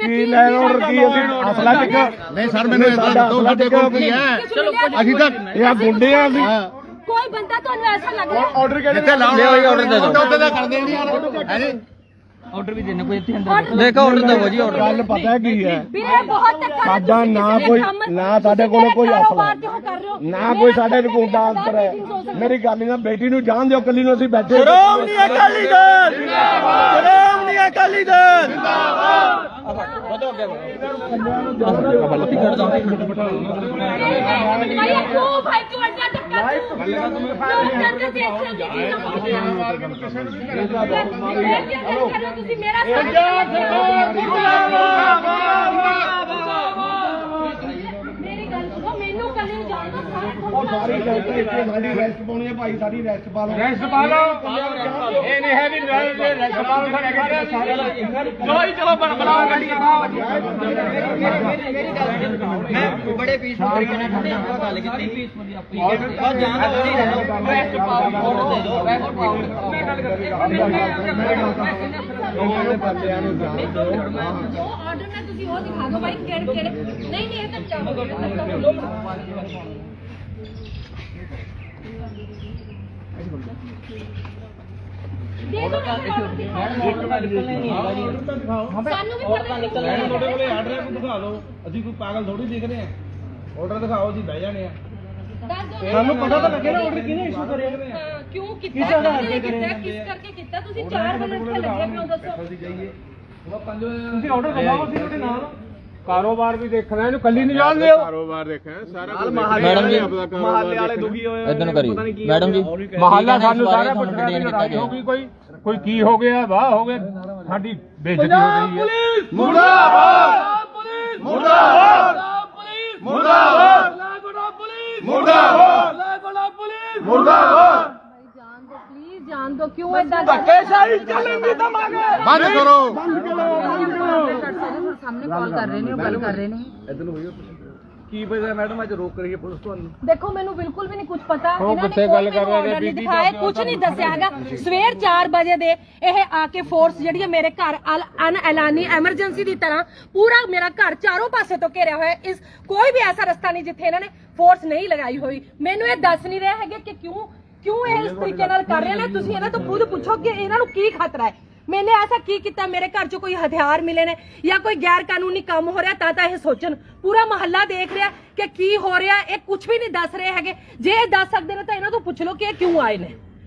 ਕੀ ਲੈਣ ਆਰਡਰ ਕੀ ਅਸੀਂ? ਅਸਲਾ ਟਿਕ ਨਹੀਂ ਸਰ ਮੈਨੂੰ ਇਹ ਦੱਸ ਸਾਡੇ ਕੋਲ ਕੀ ਹੈ? ਚਲੋ ਅਸੀਂ ਤਾਂ ਇਹ ਆ ਗੁੰਡੇ ਆ ਅਸੀਂ। ਕੋਈ ਬੰਦਾ ਤੁਹਾਨੂੰ ਐਸਾ ਲੱਗ ਰਿਹਾ? ਆਰਡਰ ਕਿਹੜੇ ਜਿੱਥੇ ਲਾਉਣਾ ਆਰਡਰ ਦੇ ਦਿਓ। ਉੱਥੇ ਤਾਂ ਕਰਦੇ ਨਹੀਂ ਹੈ? ਜੀ ਆਰਡਰ ਵੀ ਦੇਣਾ ਕੋਈ ਇੱਥੇ ਅੰਦਰ ਦੇਖੋ ਆਰਡਰ ਦਵੋ ਜੀ ਆਰਡਰ ਗੱਲ ਪਤਾ ਕੀ ਹੈ ਵੀਰੇ ਬਹੁਤ ਧੱਕਾ ਸਾਡਾ ਨਾ ਕੋਈ ਨਾ ਸਾਡੇ ਕੋਲ ਕੋਈ ਆਪਲਾ ਨਾ ਕੋਈ ਸਾਡੇ ਕੋਲ ਦਾ ਅੰਤਰ ਹੈ ਮੇਰੀ ਗੱਲ ਨਾ ਬੇਟੀ ਨੂੰ ਜਾਣ ਦਿਓ ਕੱਲੀ ਨੂੰ ਅਸੀਂ ਬੈਠੇ ਸ਼ਰਮ ਨਹੀਂ ਅਕਾਲੀ ਦਲ ਜਿੰਦਾਬਾਦ ਸ਼ਰਮ ਨਹੀਂ ਅਕਾਲੀ ਦਲ ਜਿੰਦਾਬਾਦ ਵਧੋ ਅੱਗੇ ਵਧੋ ਭਾਈ ਤੁਸੀਂ ਮੇਰਾ ਪੰਜਾਬ ਸਰਕਾਰ ਮੇਰੀ ਗੱਲ ਸੁਣੋ ਮੈਨੂੰ ਕੱਲੇ ਨੂੰ ਜਾਣਦਾ ਸਾਰੇ ਉਹ ਸਾਰੇ ਡਾਕਟਰ ਇੱਥੇ ਸਾਡੀ ਰੈਸਟ ਪਾਉਣੀ ਹੈ ਭਾਈ ਸਾਡੀ ਰੈਸਟ ਪਾ ਲਓ। ਰੈਸਟ ਪਾ ਲਓ। ਇਹ ਨਹੀਂ ਹੈ ਵੀ ਰੈਸਟ ਪਾ ਲਓ। ਚਲੋ ਜੀ ਚਲੋ ਬਣ ਬਣਾ ਗੱਡੀ ਮੈਂ ਬੜੇ ਪੀਸ ਤਰੀਕੇ ਨਾਲ ਗੱਲ ਕੀਤੀ। ਪੀਸ ਮੁਦੀ ਆਪਣੀ ਬਸ ਜਾਨ ਦਾ ਨਹੀਂ ਰਹਿਣਾ ਰੈਸਟ ਪਾਓ ਫੋਟੋ ਦੇ ਦਿਓ ਰੈਸਟ ਪਾਓ। ਮੈਂ ਗੱਲ ਕਰਦੀ। ਹਾਂ ਉਹਨਾਂ ਬੰਦਿਆਂ ਨੂੰ ਜਾਣ ਦਿਓ ਉਹ ਆਰਡਰ ਮੈਂ ਤੁਸੀਂ ਉਹ ਦਿਖਾ ਦਿਓ ਭਾਈ ਕਿਹੜੇ ਕਿਹੜੇ ਨਹੀਂ ਨਹੀਂ ਇਹ ਤਾਂ ਚਾਹ ਦੇ ਦੋ ਸਾਨੂੰ ਵੀ ਪਤਾ ਨਿਕਲਣਾ ਤੁਹਾਡੇ ਕੋਲੇ ਆਰਡਰ ਹੈ ਦਿਖਾ ਦਿਓ। ਅਸੀਂ ਕੋਈ ਪਾਗਲ ਥੋੜੀ ਦਿਖ ਰਹੇ ਆ ਆਰਡਰ ਦਿਖਾਓ, ਅਸੀਂ ਬਹਿ ਜਾਣੇ ਆ ਸਾਨੂੰ ਪਤਾ ਤਾਂ ਲੱਗੇ ਨਾ ਆਰਡਰ ਕਿਹਨੇ ਇਸ਼ੂ ਕਰਿਆ। ਕਿਉਂ ਕੀਤਾ? ਕਿਸ ਕਰਕੇ ਕੀਤਾ? ਕਿਸ ਕਰਕੇ ਕੀਤਾ? ਤੁਸੀਂ 4 ਵਜੇ ਇੱਥੇ ਲੱਗੇ ਪਿਓ ਦੱਸੋ। ਤੁਸੀਂ ਆਰਡਰ ਦਿਖਾਓ ਅਸੀਂ ਤੁਹਾਡੇ ਨਾਲ ਕਾਰੋਬਾਰ ਵੀ ਦੇਖਣਾ ਇਹਨੂੰ ਕੱਲੀ ਨਹੀਂ ਜਾਣ ਦਿਓ ਕਾਰੋਬਾਰ ਦੇਖਿਆ ਸਾਰਾ ਮੈਡਮ ਜੀ ਮਹੱਲੇ ਵਾਲੇ ਦੁਖੀ ਹੋਏ ਇਦਾਂ ਨੂੰ ਕਰੀ ਮੈਡਮ ਜੀ ਮਹੱਲਾ ਸਾਨੂੰ ਸਾਰਾ ਪੁੱਛਣਾ ਕਿ ਲੜਾਈ ਹੋ ਗਈ ਕੋਈ? ਕੋਈ ਕੀ ਹੋ ਗਿਆ ਵਾਹ ਹੋ ਗਿਆ। ਸਾਡੀ ਬੇਇੱਜ਼ਤੀ ਹੋ ਗਈ ਹੈ। ਮੁਰਦਾਬਾਦ! ਮੁਰਦਾਬਾਦ! ਮੁਰਦਾਬਾਦ! ਮੁਰਦਾਬਾਦ ਜਾਣ ਦੋ ਪਲੀਜ਼ ਜਾਣ ਦੋ ਕਿਉਂ ਇਦਾਂ ਧੱਕੇਸ਼ਾਹੀ ਚੱਲਣ ਦੀ ਤਾਂ ਮੰਗ ਹੈ ਬੰਦ ਕਰੋ। ਸਾਹਮਣੇ ਕਾਲ ਕਰ ਰਹੇ ਨੇ ਗੱਲ ਕਰ ਰਹੇ ਨੇ। ਕੀ ਪਤਾ ਮੈਡਮ ਅੱਜ ਰੋਕ ਰਹੀ ਹੈ ਪੁਲਿਸ ਤੁਹਾਨੂੰ? ਦੇਖੋ ਮੈਨੂੰ ਬਿਲਕੁਲ ਵੀ ਨਹੀਂ ਕੁਝ ਪਤਾ। ਇਹਨਾਂ ਨੇ ਗੱਲ ਕੋਈ ਕਰ ਰਹੇ ਨੇ? order ਨਹੀਂ ਬੀਬੀ ਦਿਖਾਏ ਦਾ ਕੁਝ ਨਹੀਂ ਦੱਸਿਆ ਹੈਗਾ। ਸਵੇਰ 4 ਵਜੇ ਦੇ ਇਹ ਆ ਕੇ ਫੋਰਸ ਜਿਹੜੀ ਹੈ ਮੇਰੇ ਘਰ ਅਨ ਐਲਾਨੀ ਐਮਰਜੈਂਸੀ ਦੀ ਤਰ੍ਹਾਂ ਪੂਰਾ ਮੇਰਾ ਘਰ ਚਾਰੋਂ ਪਾਸੇ ਤੋਂ ਘੇਰਿਆ ਹੋਇਆ। ਇਸ ਕੋਈ ਵੀ ਐਸਾ ਰਸਤਾ ਨਹੀਂ ਜਿੱਥੇ ਇਹਨਾਂ ਨੇ ਫੋਰਸ ਨਹੀਂ ਲਗਾਈ ਹੋਈ। ਮੈਨੂੰ ਇਹ ਦੱਸ ਨਹੀਂ ਰਹੇ ਹੈਗੇ ਕਿ ਕਿਉਂ ਕਿਉਂ ਇਹ ਇਸ ਤਰੀਕੇ ਨਾਲ ਕਰ ਰਹੇ ਨੇ? ਤੁਸੀਂ ਇਹਨਾਂ ਤੋਂ ਖੁਦ ਪੁੱਛੋ ਕਿ ਇਹਨਾਂ ਨੂੰ ਕੀ ਖਤਰਾ ਹੈ। ਮੈਨੇ ਐਸਾ ਕੀ ਕੀਤਾ? ਮੇਰੇ ਘਰ 'ਚ ਕੋਈ ਹਥਿਆਰ ਮਿਲੇ ਨੇ ਜਾਂ ਕੋਈ ਗੈਰ ਕਾਨੂੰਨੀ ਕੰਮ ਹੋ ਰਿਹਾ, ਤਾਂ ਤਾਂ ਇਹ ਸੋਚਣ। ਪੂਰਾ ਮਹੱਲਾ ਦੇਖ ਰਿਹਾ ਕਿ ਕੀ ਹੋ ਰਿਹਾ, ਇਹ ਕੁਝ ਵੀ ਨਹੀਂ ਦੱਸ ਰਹੇ ਹੈਗੇ। ਜੇ ਇਹ ਦੱਸ ਸਕਦੇ ਨੇ ਤਾਂ ਇਹਨਾਂ ਤੋਂ ਪੁੱਛ ਲਓ ਕਿ ਇਹ ਕਿਉਂ ਆਏ ਨੇ।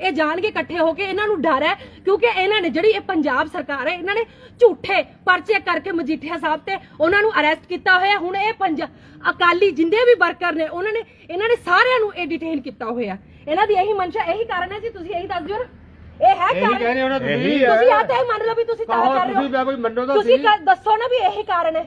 ਇਹ ਜਾਣਗੇ ਇਕੱਠੇ ਹੋ ਕੇ ਇਹਨਾਂ ਨੂੰ ਡਰ ਹੈ ਕਿਉਂਕਿ ਇਹਨਾਂ ਨੇ ਜਿਹੜੀ ਇਹ ਪੰਜਾਬ ਸਰਕਾਰ ਹੈ ਇਹਨਾਂ ਨੇ ਝੂਠੇ ਪਰਚੇ ਕਰਕੇ ਮਜੀਠੀਆ ਸਾਹਿਬ ਤੇ ਉਹਨਾਂ ਨੂੰ ਅਰੈਸਟ ਕੀਤਾ ਹੋਇਆ। ਹੁਣ ਇਹ ਪੰਜ ਅਕਾਲੀ ਜਿੰਦੇ ਵੀ ਵਰਕਰ ਨੇ ਉਹਨਾਂ ਨੇ ਇਹਨਾਂ ਨੇ ਸਾਰਿਆਂ ਨੂੰ ਇਹ ਡਿਟੇਨ ਕੀਤਾ ਹੋਇਆ। ਇਹਨਾਂ ਦੀ ਇਹੀ ਮਨਸ਼ਾ ਇਹੀ ਕਾਰਨ ਹੈ ਜੀ ਤੁਸੀਂ ਇਹੀ ਦੱਸ ਦਿਓ ਨਾ। ਇਹ ਹੈ ਇਹੀ ਕਹਿੰਦੇ ਕਾਰਨ ਤੁਸੀਂ। ਤੁਸੀਂ ਆ ਤਾਂ ਇਹ ਮੰਨ ਲਓ ਵੀ ਤੁਸੀਂ ਤਾਂ ਕਹੋ ਕਰ ਰਹੇ ਤੁਸੀਂ ਹੋ। ਵੀ ਕੋਈ ਮੰਨੋ ਤਾਂ ਤੁਸੀਂ ਸਹੀ। ਕ- ਦੱਸੋ ਨਾ ਵੀ ਇਹੀ ਕਾਰਨ ਹੈ।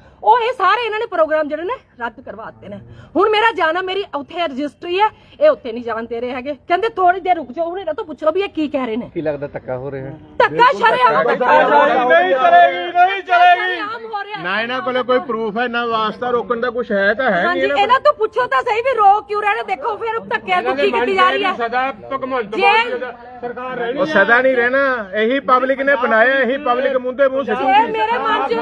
ਉਹ ਇਹ ਸਾਰੇ ਇਹਨਾਂ ਨੇ ਪ੍ਰੋਗਰਾਮ ਜਿਹੜੇ ਨੇ ਰੱਦ ਕਰਵਾ ਦਿੱਤੇ ਨੇ। ਹੁਣ ਮੇਰਾ ਜਾਣਾ ਮੇਰੀ ਉੱਥੇ ਰਜਿਸਟਰੀ ਹੈ ਇਹ ਉੱਥੇ ਨਹੀਂ ਜਾਣ ਦੇ ਰਹੇ ਹੈਗੇ। ਕਹਿੰਦੇ ਥੋੜੀ ਦੇਰ ਰੁਕ ਜਾਓ ਹੁਣ ਇਹਨਾਂ ਤੋਂ ਪੁੱਛ ਵੀ ਇਹ ਕੀ ਕਹਿ ਰਹੇ ਨੇ। ਕੀ ਲੱਗਦਾ ਧੱਕਾ ਹੋ ਰਿਹਾ ਧੱਕਾ ਸ਼ਰੇਆਮ ਨਹੀਂ ਚਲੇਗੀ ਨਹੀਂ ਰਿਹਾ ਨਾ ਇਹਨਾਂ ਕੋਲੇ ਕੋਈ ਪ੍ਰੂਫ ਹੈ ਨਾ ਵਾਸਤਾ ਰੋਕਣ ਦਾ ਕੁਝ ਹੈ ਤਾਂ ਹੈ ਹਾਂਜੀ ਇਹਨਾਂ ਤੋਂ ਪੁੱਛੋ ਤਾਂ ਸਹੀ ਵੀ ਰੋਕ ਕਿਉਂ ਰਹੇ ਨੇ? ਦੇਖੋ ਫਿਰ ਧੱਕਿਆਂ ਤੋਂ ਕੀ ਕੀਤੀ ਜਾ ਰਹੀ ਹੈ। ਸਦਾ ਭਗਵੰਤ ਜੇ- ਸਰਕਾਰ ਰਹਿਣੀ ਉਹ ਸਦਾ ਨਹੀਂ ਰਹਿਣਾ ਇਹੀ ਪਬਲਿਕ ਨੇ ਬਣਾਇਆ ਇਹੀ ਪਬਲਿਕ ਮੁੰਦੇ ਮੂੰਹ ਜੇ ਸਿੱਟੂਗੀ। ਮੇਰੇ ਮਨ 'ਚ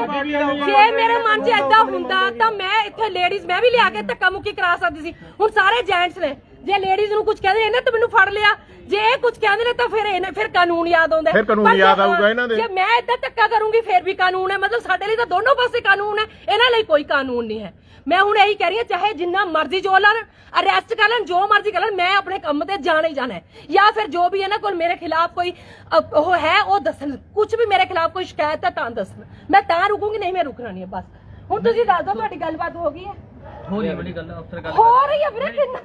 ਜੇ ਮੇਰੇ ਮਨ 'ਚ ਏਦਾਂ ਹੁੰਦਾ ਤਾਂ ਮੈਂ ਇੱਥੇ ਲੇਡੀਜ਼ ਮੈਂ ਵੀ ਲਿਆ ਕੇ ਧੱਕਾ ਮੁੱਕੀ ਕਰਾ ਸਕਦੀ ਸੀ। ਹੁਣ ਸਾਰੇ ਜੈਂਟਸ ਨੇ ਜੇ ਲੇਡੀਜ਼ ਨੂੰ ਕੁਝ ਕਹਿੰਦੇ ਇਹਨੇ ਤਾਂ ਮੈਨੂੰ ਫੜ ਲਿਆ। ਜੇ ਇਹ ਕੁਝ ਕਹਿੰਦੇ ਨੇ ਤਾਂ ਫਿਰ ਇਹਨੇ ਫਿਰ ਕਾਨੂੰਨ ਯਾਦ ਆਉਂਦਾ। ਫਿਰ ਕਾਨੂੰਨ ਜੇ- ਯਾਦ ਆਊਗਾ ਇਹਨਾਂ ਦੇ। ਜੇ ਮੈਂ ਏਦਾਂ ਧੱਕਾ ਕਰੂੰਗੀ ਫਿਰ ਵੀ ਕਾਨੂੰਨ ਹੈ। ਮਤਲਬ ਸਾਡੇ ਲਈ ਤਾਂ ਦੋਨੋਂ ਪਾਸੇ ਕਾਨੂੰਨ ਹੈ। ਇਹਨਾਂ ਲਈ ਕੋਈ ਕਾਨੂੰਨ ਨਹੀਂ ਹੈ। ਮੈਂ ਹੁਣ ਇਹੀ ਕਹਿ ਰਹੀ ਹਾਂ ਚਾਹੇ ਜਿੰਨਾ ਮਰਜ਼ੀ ਜੋ ਲੈਣ ਅਰੈਸਟ ਕਰ ਲੈਣ ਜੋ ਮਰਜ਼ੀ ਕਰ ਲੈਣ ਮੈਂ ਆਪਣੇ ਕੰਮ ਤੇ ਜਾਣਾ ਹੀ ਜਾਣਾ ਹੈ। ਜਾਂ ਫਿਰ ਜੋ ਵੀ ਹੈ ਨਾ ਕੋਲ ਮੇਰੇ ਖਿਲਾਫ ਕੋਈ ਉਹ ਹੈ ਉਹ ਦੱਸਣ। ਕੁਝ ਵੀ ਮੇਰੇ ਖਿਲਾਫ ਕੋਈ ਸ਼ਿਕਾਇਤ ਹੈ ਤਾਂ ਦੱਸਣ। ਮੈਂ ਤਾਂ ਰੁਕੂੰਗੀ ਨਹੀਂ ਮੈਂ ਰੁਕਣਾ ਨਹੀਂ ਹੈ ਬਸ। ਹੁਣ ਤੁਸੀਂ ਦੱਸ ਦਿਓ ਤੁਹਾਡੀ ਗੱਲਬਾਤ ਹੋ ਗਈ ਹੈ ਹੋ ਰਹੀ ਬੜੀ ਗੱਲ ਅਫਸਰ ਗੱਲ ਹੋ ਰਹੀ ਹੈ ਵੀਰੇ ਕਿੰਨਾ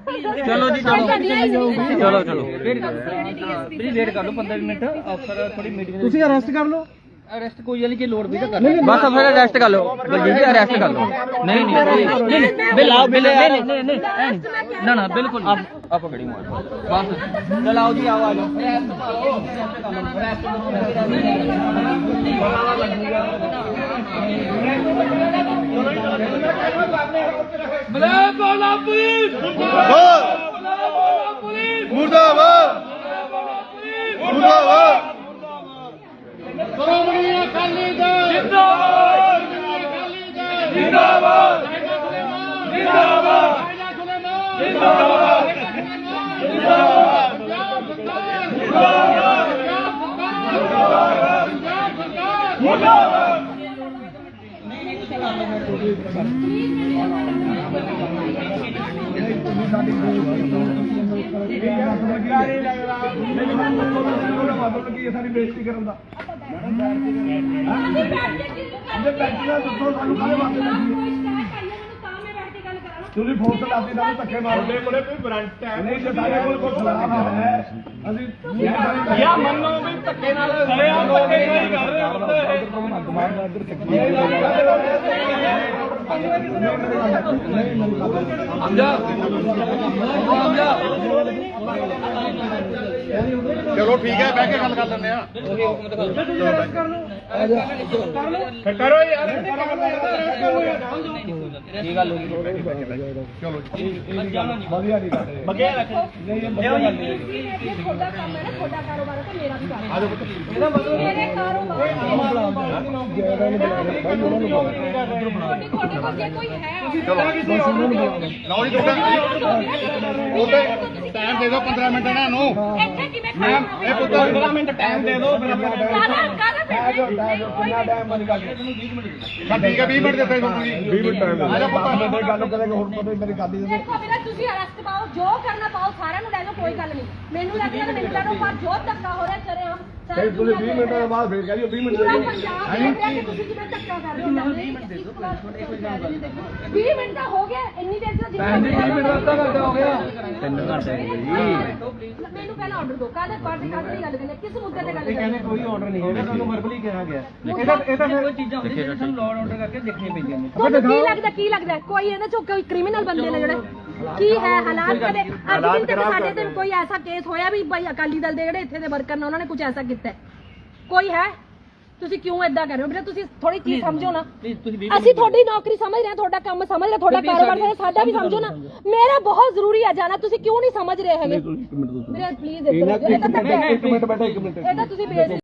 ਚਲੋ ਜੀ, ਚਲੋ। ਚਲੋ ਚਲੋ ਚਲੋ ਕਰ ਪਲੀਜ਼ ਵੇਟ ਕਰ ਲਓ 15 ਮਿੰਟ ਅਫਸਰ ਥੋੜੀ ਮੀਟਿੰਗ ਤੁਸੀਂ ਅਰੈਸਟ ਕਰ ਲਓ ਅਰੈਸਟ ਕੋਈ ਵਾਲੀ ਜੇ ਲੋੜ ਵੀ ਤਾਂ ਕਰ ਬਸ ਅਫਸਰ ਅਰੈਸਟ ਕਰ ਲਓ ਬਲਜੀਤ ਜੀ ਅਰੈਸਟ ਕਰ ਲਓ ਨਹੀਂ ਨਹੀਂ ਨਹੀਂ ਨਹੀਂ ਬਿਲਾਓ ਬਿਲੇ ਨਹੀਂ ਨਹੀਂ ਨਹੀਂ ਨਾ ਨਾ ਬਿਲਕੁਲ ਆਪ ਆਪ ਗੜੀ ਮਾਰ ਬਸ ਚਲਾਓ ਜੀ ਆਓ ਆ ਜਾਓ ਮੁਰਦਾਬਾਦ ਮੁਰਦਾਬਾਦ ਸਾਡੀ ਬੇਇੱਜ਼ਤੀ ਕਰਨ ਦਾ ਜੇ ਬੈਠੀ ਦੱਸੋ ਸਾਨੂੰ ਕਾਹਦੇ ਵਾਸਤੇ ਬੈਠੀ ਤੁਸੀਂ ਫੋਨ ਤੇ ਲਾਤੀ ਨਾਲ ਧੱਕੇ ਮਾਰਦੇ ਕੋਲੇ ਕੋਈ ਵਾਰੰਟ ਹੈ ਨਹੀਂ ਜੇ ਸਾਡੇ ਕੋਲ ਕੋਈ ਖਿਲਾਫ ਹੈ ਅਸੀਂ ਯਾ ਮੰਨੋ ਵੀ ਧੱਕੇ ਨਾਲ ਸਰੇ ਆ ਧੱਕੇ ਨਹੀਂ ਕਰ। ਰਹੇ ਚਲੋ ਠੀਕ ਹੈ ਬਹਿ ਕੇ ਗੱਲ ਕਰ ਲੈਂਦੇ ਆ ਕਰੋ ਯਾਰ ਕੀ ਗੱਲ ਹੋ। ਗਈ ਵਧੀਆ ਨਹੀਂ ਕਰਦੇ। ਬੱਗੇ ਰੱਖ। ਤੁਹਾਡਾ ਕੰਮ ਹੈ ਨਾ ਤੁਹਾਡਾ ਤਾਂ ਮੇਰਾ ਕਾਰੋਬਾਰ ਮੇਰੇ ਤੁਹਾਡੇ ਤੁਹਾਡੇ ਕੋਲ ਜੇ ਕੋਈ ਹੈ ਲਓ ਜੀ ਉਹਦੇ ਟਾਈਮ ਦੇ ਦਿਓ 15 ਮਿੰਟ ਇਹਨਾਂ ਨੂੰ ਇੱਥੇ ਕਿਵੇਂ ਮੈਮ ਇਹ ਪੁੱਤਰ 15 ਮਿੰਟ ਟਾਈਮ ਦੇ ਦਿਓ ਫਿਰ ਆਪਾਂ ਕਾਹਦਾ ਕਾਹਦਾ ਕਿੰਨਾ ਟਾਈਮ ਬਣ ਗਿਆ ਤਾਂ ਠੀਕ ਹੈ 20 ਮਿੰਟ ਦਿੱਤੇ ਤੁਹਾਨੂੰ ਜੀ 20 ਮਿੰਟ ਟਾਈਮ ਆ ਜਾ ਪੁੱਤ ਮੇਰੇ ਗੱਲ ਕਰੇਗਾ ਹੁਣ ਪਤਾ ਮੇਰੀ ਗੱਲ ਹੀ ਨਹੀਂ ਦੇਖੋ ਵੀਰੇ ਤੁਸੀਂ ਅਰੈਸਟ ਪਾਓ ਜੋ ਕਰਨਾ ਪਾਓ ਸਾਰਿਆਂ ਨੂੰ ਲੈ ਜਾਓ ਕੋਈ ਗੱਲ ਨਹੀਂ। ਮੈਨੂੰ ਲੱਗਦਾ ਮੈਨੂੰ ਲੈ ਜਾਓ ਪਰ ਜੋ ਧੱਕਾ ਹੋ ਰਿਹਾ ਚਰੇ ਹਮ ਫਿਰ ਤੁਸੀਂ 20 ਮਿੰਟਾਂ ਦੇ ਬਾਅਦ ਫੇਰ ਕਹਿੰਦੇ 20 ਮਿੰਟ ਪੂਰਾ ਦੇ ਪੰਜਾਬ ਦੇਖ ਰਿਹਾ ਕਿ ਤੁਸੀਂ ਕਿਵੇਂ ਧੱਕਾ ਕਰ ਰਹੇ ਹੋ। 20 ਮਿੰਟ ਦੇ ਦਿਓ 20 ਮਿੰਟ ਤਾਂ ਹੋ ਗਿਆ ਇੰਨੀ ਦੇਰ ਤੋਂ ਜਿੰਨਾ 20 ਮਿੰਟ ਦਾ ਅੱਧਾ ਘੰਟਾ ਹੋ ਗਿਆ। 3 ਘੰਟੇ ਮੈਨੂੰ ਪਹਿਲਾਂ ਆਰਡਰ ਦਿਓ ਕਾਹਦੇ ਕਾਹਦੇ ਕਾਹਦੇ ਦੀ ਗੱਲ ਕਰਨੀ ਹੈ? ਕਿਸ ਮੁੱਦੇ ਤੇ ਗੱਲ ਕਰਨੀ ਹੈ? ਕੋਈ ਆਰਡਰ ਨਹੀਂ ਹੈਗਾ ਤੁਹਾਨੂੰ ਵਰਬਲੀ ਕਿਹਾ ਗਿਆ। ਮੁੱਦਾ- ਕੋਈ ਚੀਜ਼ਾਂ ਹੁੰਦੀਆਂ ਜਿਹੜੀਆਂ ਸਾਨੂੰ ਲੋਡ ਆਰਡਰ ਕਰਕੇ ਦੇਖਣੀਆਂ ਪੈਂਦੀਆਂ ਨੇ। ਤੁਹਾਨੂੰ ਕੀ ਲੱਗਦਾ ਕੀ ਲੱਗਦਾ? ਕੋਈ ਇਹਨਾਂ ਚੋਂ ਕੋਈ ਕ੍ਰਿਮੀਨਲ ਬੰਦੇ ਨੇ ਜਿਹੜੇ ਕੀ ਹੈ ਹਾਲਾਤ ਕਦੇ? ਅੱਜ ਦਿਨ ਤੱਕ ਸਾਡੇ ਤੇ ਕੋਈ ਐਸਾ ਕੇਸ ਹੋਇਆ ਵੀ ਭਾਈ ਅਕਾਲੀ ਦਲ ਦੇ ਜਿਹੜੇ ਇੱਥੇ ਦੇ ਵਰਕਰ ਨੇ ਉਹਨਾਂ ਨੇ ਕੁਝ ਐਸਾ ਕੀਤਾ? ਕੋਈ ਹੈ? ਤੁਸੀਂ ਕਿਉਂ ਏਦਾਂ ਕਰ ਰਹੇ ਹੋ? ਵੀਰੇ ਤੁਸੀਂ ਥੋੜੀ ਚੀਜ਼ ਸਮਝੋ ਨਾ। ਪਲੀਜ਼ ਤੁਸੀਂ ਵੀ ਅਸੀਂ ਤੁਹਾਡੀ ਨੌਕਰੀ ਸਮਝ ਰਹੇ ਹਾਂ ਤੁਹਾਡਾ ਕੰਮ ਸਮਝ ਰਹੇ ਹਾਂ, ਤੁਹਾਡਾ ਕਾਰੋਬਾਰ ਸਮਝ ਸਾਡਾ ਵੀ ਸਮਝੋ ਨਾ। ਮੇਰਾ ਬਹੁਤ ਜ਼ਰੂਰੀ ਹੈ ਜਾਣਾ ਤੁਸੀਂ ਕਿਉਂ ਨਹੀਂ ਸਮਝ ਰਹੇ ਹੈਗੇ? ਵੀਰੇ ਪਲੀਜ਼ ਇਹ ਤਾਂ। ਇੱਕ ਮਿੰਟ ਬੈਠਾ ਇੱਕ ਮਿੰਟ। ਇਹ ਤਾਂ ਤੁਸੀਂ ਬੇਇੱਜ਼ਤੀ